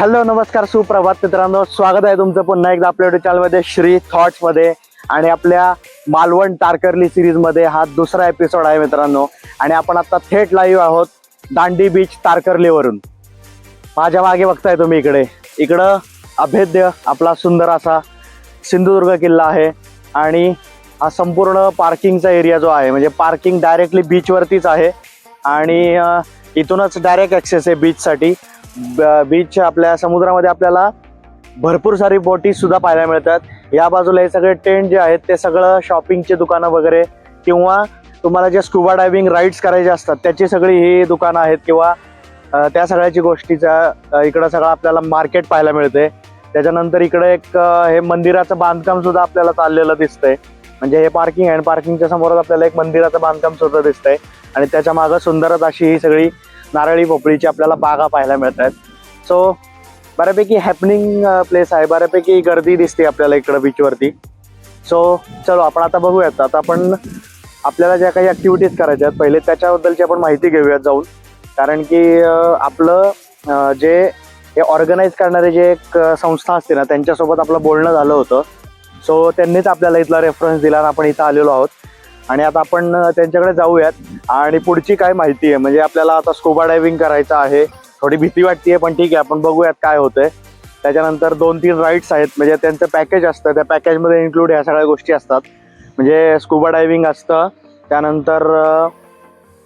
Hello नमस्कार सुप्रभात मित्रांनो. स्वागत आहे तुमचं पुन्हा एकदा आपल्या युट्यूब चॅनलमध्ये श्री थॉट्समध्ये आणि आपल्या मालवण तारकर्ली सिरीजमध्ये हा दुसरा एपिसोड आहे मित्रांनो. आणि आपण आता थेट लाईव्ह आहोत दांडी बीच तारकर्लीवरून. माझ्या मागे बघताय तुम्ही इकडे. इकडं अभेद्य आपला सुंदर असा सिंधुदुर्ग किल्ला आहे. आणि हा संपूर्ण पार्किंगचा एरिया जो आहे म्हणजे पार्किंग डायरेक्टली बीचवरतीच आहे. आणि इथूनच डायरेक्ट ॲक्सेस आहे बीचसाठी बीच आपल्या समुद्रामध्ये आपल्याला भरपूर सारी बोटी सुद्धा पाहायला मिळतात. या बाजूला हे सगळे टेंट जे आहेत ते सगळं शॉपिंगचे दुकानं वगैरे किंवा तुम्हाला जे स्कुबा डायव्हिंग राईड्स करायचे असतात त्याची सगळी ही दुकानं आहेत किंवा त्या सगळ्याची गोष्टीचा इकडं सगळं आपल्याला मार्केट पाहायला मिळते. त्याच्यानंतर इकडे एक हे मंदिराचं बांधकाम सुद्धा आपल्याला चाललेलं दिसतंय. म्हणजे हे पार्किंग आहे आणि पार्किंगच्या समोरच आपल्याला एक मंदिराचं बांधकाम सुद्धा दिसतंय. आणि त्याच्या मागं सुंदरच अशी ही सगळी नारळी पोपळीची आपल्याला बागा पाहायला मिळत आहेत सो बऱ्यापैकी हॅपनिंग प्लेस आहे. बऱ्यापैकी गर्दी दिसते आपल्याला इकडं बीचवरती सो चलो आपण आता बघूयात. आता आपण आपल्याला ज्या काही ॲक्टिव्हिटीज करायच्या आहेत पहिले त्याच्याबद्दलची आपण माहिती घेऊयात जाऊन. कारण की आपलं जे हे ऑर्गनाईज करणारे जे एक संस्था असते ना त्यांच्यासोबत आपलं बोलणं झालं होतं. सो त्यांनीच आपल्याला इथला रेफरन्स दिला आणि आपण इथं आलेलो आहोत. आणि आता आपण त्यांच्याकडे जाऊयात. आणि पुढची काय माहिती आहे? म्हणजे आपल्याला आता स्कुबा डायव्हिंग करायचं आहे. थोडी भीती वाटते पण ठीक आहे. आपण बघूयात काय होतंय. त्याच्यानंतर दोन तीन राईड्स आहेत. म्हणजे त्यांचं पॅकेज असतं. त्या पॅकेजमध्ये इन्क्लूड ह्या सगळ्या गोष्टी असतात. म्हणजे स्कुबा डायव्हिंग असतं. त्यानंतर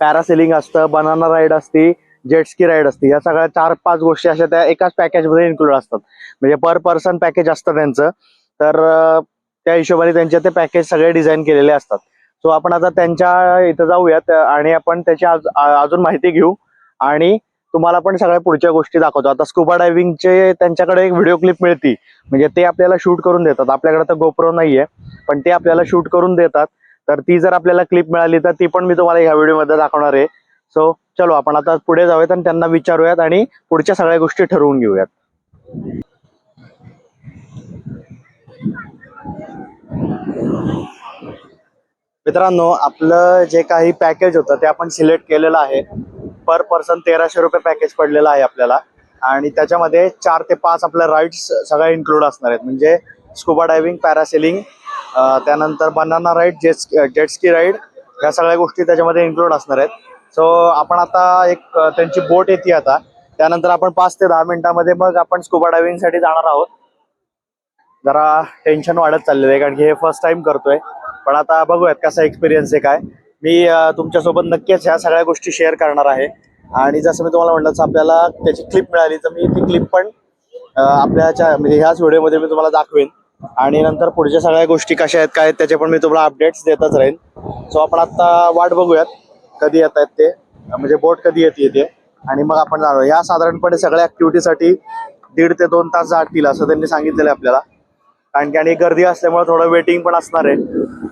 पॅरासेलिंग असतं. बनाना राईड असती. जेटस्की राईड असते. या सगळ्या चार पाच गोष्टी अशा त्या एकाच पॅकेजमध्ये इन्क्लूड असतात. म्हणजे पर पर्सन पॅकेज असतं त्यांचं. तर त्या हिशोबाने त्यांचे ते पॅकेज सगळे डिझाईन केलेले असतात. सो आपण आता त्यांच्या इथं जाऊयात आणि आपण त्याची अजून माहिती घेऊ. आणि तुम्हाला पण सगळ्या पुढच्या गोष्टी दाखवतो. आता स्कुबा डायव्हिंगचे त्यांच्याकडे एक व्हिडिओ क्लिप मिळती. म्हणजे ते आपल्याला शूट करून देतात. आपल्याकडे तर गोप्रो नाहीये पण ते आपल्याला शूट करून देतात. तर ती जर आपल्याला क्लिप मिळाली तर ती पण मी तुम्हाला ह्या व्हिडिओमध्ये दाखवणार आहे. सो चलो आपण आता पुढे जाऊयात आणि त्यांना विचारूयात आणि पुढच्या सगळ्या गोष्टी ठरवून घेऊयात. मित्रांनो आपलं जे काही पॅकेज होतं ते आपण सिलेक्ट केलेलं आहे. पर पर्सन तेराशे रुपये पॅकेज पडलेलं आहे आपल्याला. आणि त्याच्यामध्ये चार ते पाच आपल्या राईड्स सगळ्या इन्क्लूड असणार आहेत. म्हणजे स्कुबा डायव्हिंग पॅरासेलिंग त्यानंतर banana ride jet jet ski ride ह्या सगळ्या गोष्टी त्याच्यामध्ये इन्क्लूड असणार आहेत. सो आपण आता एक त्यांची बोट येते आता. त्यानंतर आपण पाच ते दहा मिनिटामध्ये मग आपण स्कुबा डायव्हिंगसाठी जाणार आहोत. जरा टेन्शन वाढत चाललेलं आहे कारण की हे फर्स्ट टाइम करतोय. पण आता बघूयात कसा एक्सपिरियन्स आहे काय. मी तुमच्यासोबत नक्कीच ह्या सगळ्या गोष्टी शेअर करणार आहे. आणि जसं मी तुम्हाला म्हणलं आपल्याला त्याची क्लिप मिळाली तर मी ती क्लिप पण आपल्याच्या म्हणजे ह्याच व्हिडिओमध्ये मी तुम्हाला दाखवेन. आणि नंतर पुढच्या सगळ्या गोष्टी कशा आहेत काय त्याचे पण मी तुम्हाला अपडेट्स देतच राहीन. सो आपण आता वाट बघूयात कधी येत आहेत ते. म्हणजे बोट कधी येते ते आणि मग आपण जाणार ह्या साधारणपणे सगळ्या ऍक्टिव्हिटीसाठी दीड ते दोन तास जातील असं त्यांनी सांगितलेलं आहे आपल्याला. कारण की आणि गर्दी असल्यामुळे थोडं वेटिंग पण असणार आहे.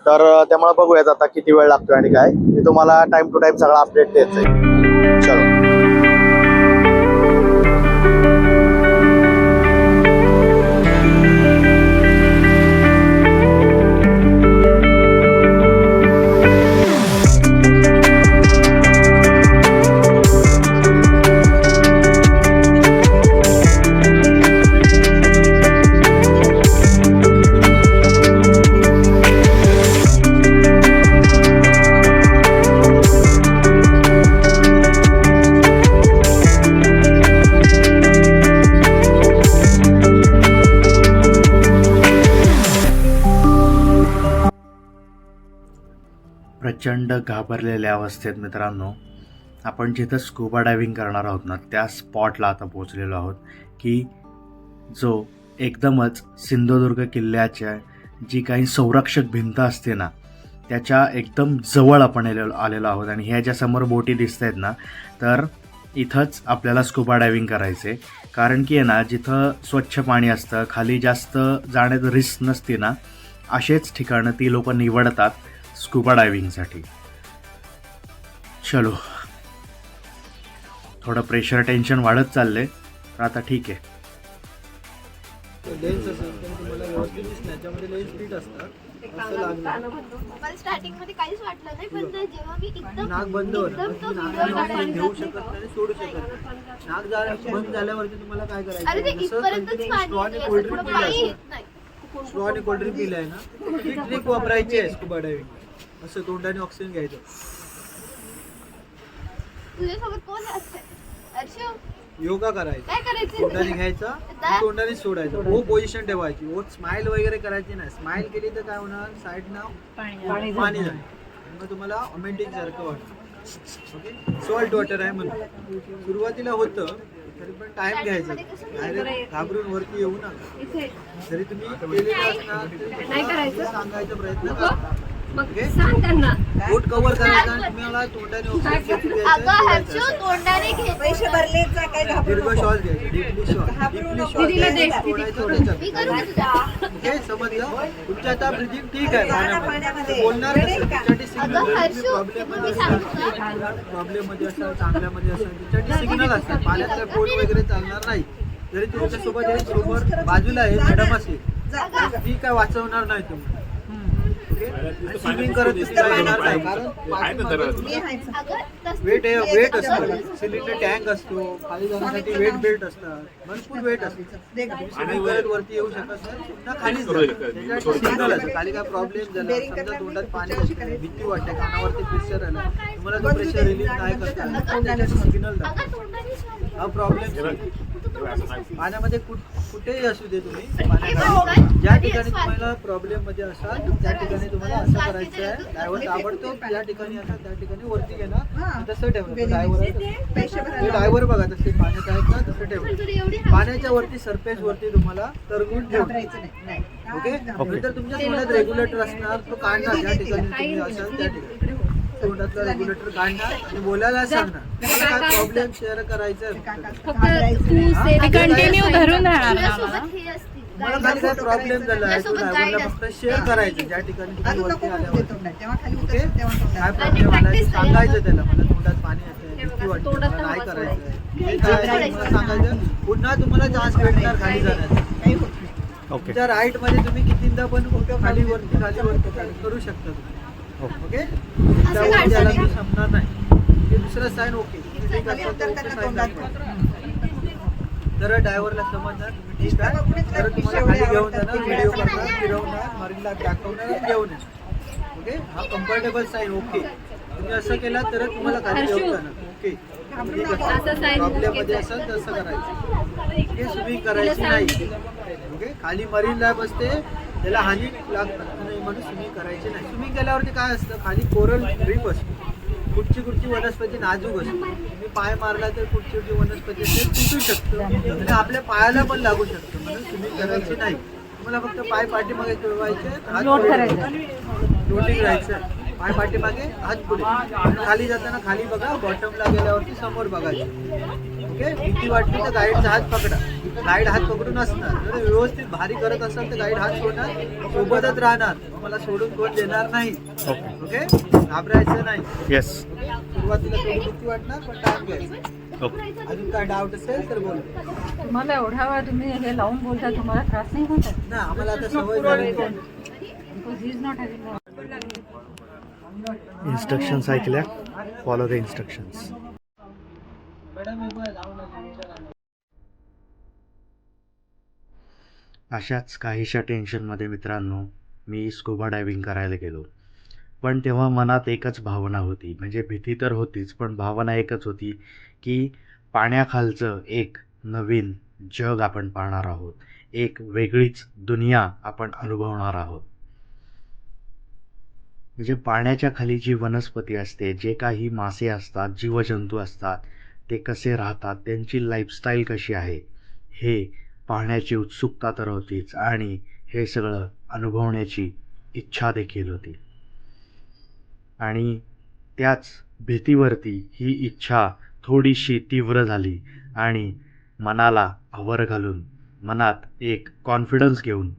तर त्यामुळे बघूयात आता किती वेळ लागतोय आणि काय. मी तुम्हाला टाइम टू टाइम सगळा अपडेट द्यायचं आहे चलो. प्रचंड घाबरलेल्या अवस्थेत मित्रांनो आपण जिथं स्कुबा डायव्हिंग करणार आहोत ना त्या स्पॉटला आता पोचलेलो आहोत की जो एकदमच सिंधुदुर्ग किल्ल्याच्या जी काही संरक्षक भिंत असते ना त्याच्या एकदम जवळ आपण आलेलो आलेलो आहोत आणि ह्या ज्या समोर बोटी दिसत आहेत ना तर इथंच आपल्याला स्कुबा डायव्हिंग करायचे कारण की आहे ना जिथं स्वच्छ पाणी असतं खाली जास्त जाण्यात रिस्क नसते ना असेच ठिकाणं ती लोक निवडतात. स्कुबा डायव्हिंगसाठी. चलो. थोडं प्रेशर टेन्शन वाढत चाललंय. तर आता ठीक आहे. ऍक्टिव्हिस्ट त्याच्यामध्ये लई स्पीड असतात असं लागलं. मला स्टार्टिंगमध्ये काहीच वाटलं नाही पण ते जेव्हा मी एकदम नाक बंद होणार. एकदम तो तुम्ही व्हिडिओ नाकाने काढला घेऊ शकत नाही सोडू शकत नाही. नाक जा- बंद झाल्यावरती तुम्हाला काय अरे ते करायचं जसं इथपर्यंतच कंटिन्यू पाणी स्ट्रॉने येते, कोल्ड असं ड्रिंक पुढं पाणी पिलं येत नाही. स्ट्रॉने कोल्ड ड्रिंक पिलंय ना? ती ट्रिक वापरायची आहे स्कुबा डायव्हिंग असं तोंडाने ऑक्सिजन घ्यायचं. तुझ्यासोबत कोण असते योगा करायचा. काय करायचं? तोंडाने घ्यायचा आणि तोंडाने सोडायचं. ओ पोझिशन ठेवायची. ओ स्माइल वगैरे करायची नाही. स्माइल केली तर काय होणार? साईड ना पाणी जाईल. मग तुम्हाला ऑमेंटिक सारखं वाटतं. ओके सॉल्ट वॉटर आहे म्हणून. सुरुवातीला होतं तरी पण टाइम घ्यायचा. डायरेक्ट घाबरून वरती येऊ नका. जरी तुम्ही केलेलं असणार तरी तुम्हाला सांगायचा प्रयत्न करा. पोट कव्हर करायचा तुम्हाला तोंडाने ऑक्सिजन घेतली अगं घ्यायचं हर्षू सोडायचं. तोंडाने घे पैसे भरले का काय घाबरू दीर्घ नको. श्वास. घ्यायचा डीपली श्वास. डीपली श्वास. घ्यायचा, सोडायचं मी त्याच्यात. करू का तुझ्या ओके समजलं? तुमच्या आता ठीक आहे. पाण्यामध्ये पाण्यामध्ये. तर बोलणार अगं सिग्नल मी सांगू असतात का? प्रॉब्लेममध्ये असतात चांगल्यामध्ये असतात त्याच्यासाठी सिग्नल असतात पाण्यात काय फोन वगैरे चालणार नाही. जरी तुमच्यासोबत हे बाजूला आहे मॅडम असेल. ती काय वाचवणार नाही तुम्हाला स्विमिंग करत तिला येणार नाही कारण आहे. वेट वेट असतं सिलिंडर टँक असतो खाली जाण्यासाठी वेट बेल्ट असतात भरपूर वेट असतात स्विमिंग वरती येऊ शकत नाही पुन्हा खालीच सिग्नल असतं खाली काय प्रॉब्लेम झाला समजा तोंडात पाणी असतं भीती वाटते कानावरती प्रेशर आलं तुम्हाला तो प्रेशर रिलीज नाही करता सिग्नल हा प्रॉब्लेम पाण्यामध्ये कुठेही असू दे तुम्ही पाण्यामध्ये ज्या ठिकाणी तुम्हाला प्रॉब्लेममध्ये असाल त्या ठिकाणी तुम्हाला असं करायचं आहे ड्रायव्हर ताबडतोब ज्या ठिकाणी असाल त्या ठिकाणी वरती आणि तसं पैसे भरायला ड्रायव्हर बघा तसे पाण्यात आहेत ना तसं एवढी पाण्याच्या वरती सरफेस वरती तुम्हाला तरंगून. नाही. ओके नंतर तुमच्या तोंडात रेग्युलेटर असणार तो काढणार. ज्या ठिकाणी तुम्ही असाल त्या ठिकाणी. तोंडातला रेग्युलेटर काढणार आणि बोलायला सांगणार. तुम्हाला काय प्रॉब्लेम शेअर करायचा? कंटिन्यू धरून राहणार. तुम्हाला खाली काय प्रॉब्लेम झाला आहे तो ड्रायव्हरला फक्त शेअर करायचं ज्या ठिकाणी तुम्ही वरती आल्यावर. ओके काय. प्रॉब्लेम आला सांगायचं त्याला मला तोंडात पाणी येतंय भीती वाटते मला नाही करायचं हे काय? मला सांगायचं पुन्हा तुम्हाला चान्स भेटणार खाली जाण्याचा. काही होत नाही. ओके तुमच्या राईटमध्ये तुम्ही कितींदा पण खाली वरती खाली वरती करू शकता तुम्ही. ओके त्यावर त्याला तो संपणार नाही. हे दुसरा साईन ओके तुम्ही ठीक खाली असाल तर ड्रायव्हरला समजणार तुम्ही ठीक आहे. तर तुम्हाला खाली घेऊन जाणार व्हिडिओ करणार फिरवणार मरीनला दाखवणार आणि घेऊन येणार. ओके हा कम्फर्टेबल साईन ओके तुम्ही असं केला तर तुम्हाला खाली घेऊन जाणार. ओके प्रॉब्लेममध्ये असेल तर असं करायचं ओके स्विमिंग करायची नाही. ओके खाली मरीन लॅब असते त्याला हानी लागत नाही म्हणून स्विमिंग करायची नाही. स्विमिंग केल्यावरती काय असतं? खाली कोरल रीप असतो. कुठची कुठची वनस्पती नाजूक असते तुम्ही पाय मारला तर कुठची कुठची वनस्पती असते तुटू शकतं. आणि आपल्या पायाला पण लागू शकतं. म्हणून स्विमिंग करायची नाही. तुम्हाला फक्त पाय पाठीमागे ठेवायचे हात लोटिंग राहायचं. पाय पाठीमागे हात पुढे. आणि खाली जाताना खाली बघा बॉटमला गेल्यावरती समोर बघायचे ओके भीती वाटली तर गाईडचा हात पकडा. गाईड हात पकडून असणार. जर व्यवस्थित भारी करत असाल तर गाईड हात सोडणार. सोबतच राहणार. मला सोडून कोण देणार नाही. ओके. घाबरायचं नाही. येस सुरुवातीला थोडी भीती वाटणार पण टाइम घ्यायचं. ओके. अजून काय डाऊट असेल तर बोल. तुम्हाला एवढा वेळ तुम्ही हे लावून बोलता तुम्हाला त्रास नाही होत? ना आम्हाला आता सवय झाली. ही इन्स्ट्रक्शन्स ऐकल्या. फॉलो द इन्स्ट्रक्शन्स मॅडम हे बघ, जाऊ नका. अशाच काहीशा टेन्शनमध्ये मित्रांनो मी स्कुबा डायविंग करायला गेलो. पण तेव्हा मनात एकच भावना होती म्हणजे भीती तर होतीच पण भावना एकच होती की पाण्याखालचं एक नवीन जग आपण पाहणार आहोत. एक वेगळीच दुनिया आपण अनुभवणार आहोत. म्हणजे पाण्याच्या खाली जी वनस्पती असते जे काही मासे असतात जीवजंतू असतात ते कसे राहतात त्यांची लाईफस्टाईल कशी आहे हे पाहण्याची उत्सुकता तर होतीच आणि हे सगळं अनुभवण्याची इच्छा देखील होती. आणि त्याच भीतीवरती ही इच्छा थोडीशी तीव्र झाली आणि मनाला आवर घालून मनात एक कॉन्फिडन्स घेऊन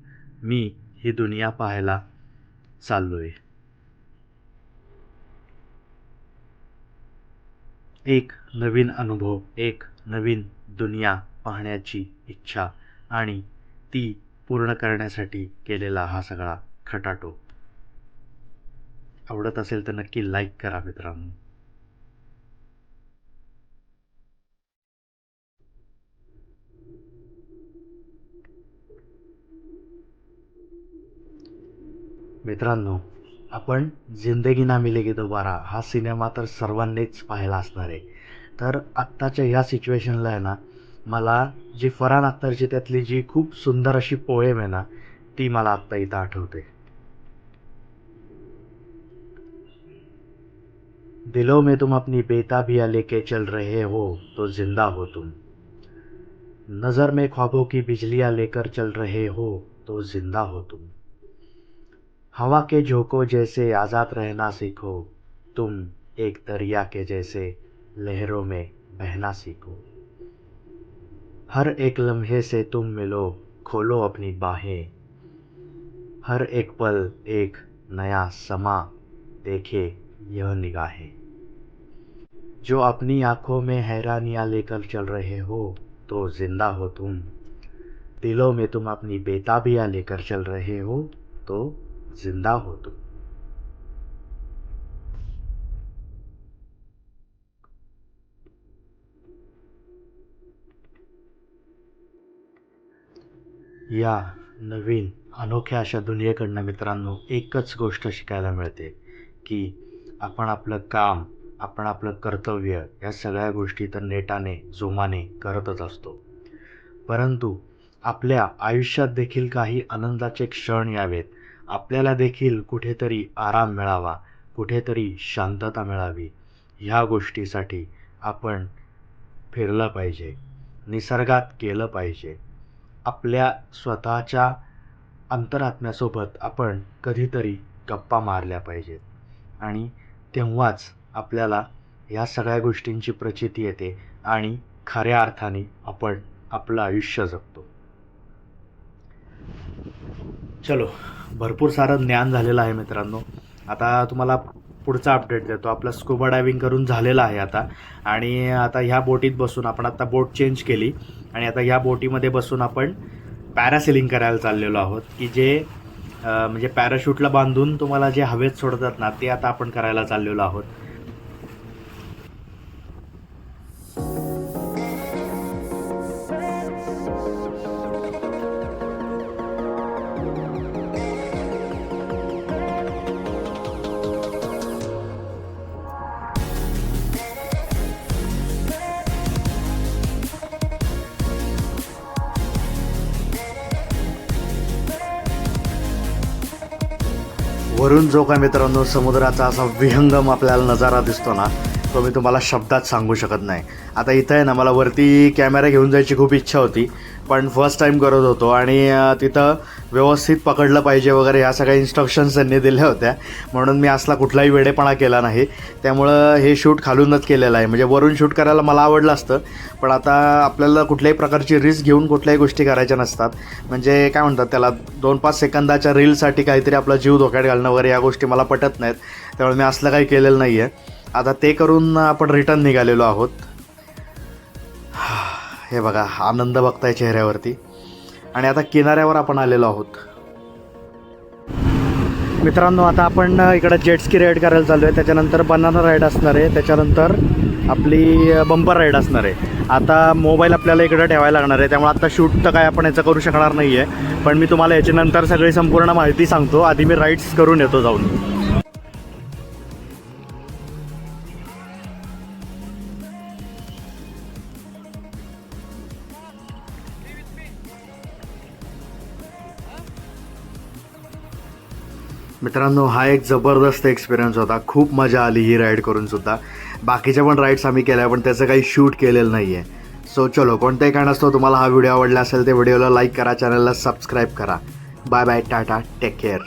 मी ही दुनिया पाहायला चाललो आहे एक नवीन अनुभव एक नवीन दुनिया पाहण्याची इच्छा आणि ती पूर्ण करण्यासाठी केलेला हा सगळा खटाटो. आवडत असेल तर नक्की लाईक करा मित्रांनो. मित्रांनो आपण जिंदगी ना मिलेगी दोबारा हा सिनेमा तर सर्वांनीच पाहिला असणार आहे. तर आत्ताच्या ह्या सिच्युएशनला आहे ना मला जी फरहान अख्तरची त्यातली जी खूप सुंदर अशी पोएम आहे ना, ती मला आत्ता इथं आठवते. दिलों में तुम अपनी बेताबियाँ लेके चल रहे हो तो ज़िंदा हो तुम. नज़र में ख्वाबों की बिजलियाँ लेकर चल रहे हो तो ज़िंदा हो तुम. हवा के झोंकों जैसे आज़ाद रहना सीखो, तुम एक दरिया के जैसे लहरों में बहना सीखो. हर एक लम्हे से तुम मिलो, खोलो अपनी बाहें। हर एक पल एक नया समा देखे यह निगाहें। जो अपनी आँखों में हैरानियाँ लेकर चल रहे हो तो ज़िंदा हो तुम। दिलों में तुम अपनी बेताबियाँ लेकर चल रहे हो तो ज़िंदा हो तुम। या नवीन अनोख्या अशा दुनियेकडनं मित्रांनो एकच गोष्ट शिकायला मिळते की आपण आपलं काम आपण आपलं कर्तव्य या सगळ्या गोष्टी तर नेटाने जोमाने करतच असतो. परंतु आपल्या आयुष्यात देखील काही आनंदाचे क्षण यावेत. आपल्याला देखील कुठेतरी आराम मिळावा कुठेतरी शांतता मिळावी ह्या गोष्टीसाठी आपण फिरलं पाहिजे निसर्गात केलं पाहिजे. आपल्या स्वतःच्या अंतरात्म्यासोबत आपण कधीतरी गप्पा मारल्या पाहिजेत. आणि तेव्हाच आपल्याला या सगळ्या गोष्टींची प्रचिती येते आणि खऱ्या अर्थाने आपण आपलं आयुष्य जगतो. चलो भरपूर सारं ज्ञान झालेलं आहे मित्रांनो. आता तुम्हाला पुढचा अपडेट देतो. आपलं स्कुबा डायव्हिंग करून झालेला आहे आता. आणि आता ह्या बोटीत बसून आपण आता बोट चेंज केली. आणि आता ह्या बोटीमध्ये बसून आपण पॅरासेलिंग करायला चाललेलो आहोत. की जे म्हणजे पॅराशूटला बांधून तुम्हाला जे हवेत सोडतात ना ते आता आपण करायला चाललेलो आहोत. वरून जो काय मित्रांनो समुद्राचा असा विहंगम आपल्याला नजारा दिसतो ना तो मी तुम्हाला शब्दात सांगू शकत नाही. आता इथं आहे ना मला वरती कॅमेरा घेऊन जायची खूप इच्छा होती. पण फर्स्ट टाईम करत होतो आणि तिथं व्यवस्थित पकडलं पाहिजे वगैरे ह्या सगळ्या इन्स्ट्रक्शन्स त्यांनी दिल्या होत्या. म्हणून मी असला कुठलाही वेडेपणा केला नाही. त्यामुळं हे शूट खालूनच केलेलं आहे. म्हणजे वरून शूट करायला मला आवडलं असतं. पण आता आपल्याला कुठल्याही प्रकारची रिस्क घेऊन कुठल्याही गोष्टी करायच्या नसतात. म्हणजे काय म्हणतात त्याला दोन पाच सेकंदाच्या रीलसाठी काहीतरी आपला जीव धोक्यात घालणं वगैरे या गोष्टी मला पटत नाहीत. त्यामुळे मी असलं काही केलेलं नाही आहे आता ते करून आपण रिटर्न निघालेलो आहोत. हे बघा आनंद बघताय चेहऱ्यावरती. आणि आता किनाऱ्यावर आपण आलेलो आहोत. मित्रांनो आता आपण इकडं जेट्सकी राईड करायला चाललो आहे त्याच्यानंतर बनाना राईड असणार आहे. त्याच्यानंतर आपली बंपर राईड असणार आहे. आता मोबाईल आपल्याला इकडं ठेवायला लागणार आहे. त्यामुळे आता शूट तर काय आपण याचं करू शकणार नाही आहे पण मी तुम्हाला याच्यानंतर सगळी संपूर्ण माहिती सांगतो. आधी मी राईड्स करून येतो जाऊन. मित्रांनो हा एक जबरदस्त एक्सपिरियन्स होता. खूप मजा आली ही राईड करूनसुद्धा बाकीच्या पण राईड्स आम्ही केल्या पण त्याचं काही शूट केलेलं नाही आहे सो चलो कोणत्याही कारणास्तव तुम्हाला हा व्हिडिओ आवडला असेल तर व्हिडिओला लाईक करा चॅनलला सबस्क्राईब करा. Bye bye tata take care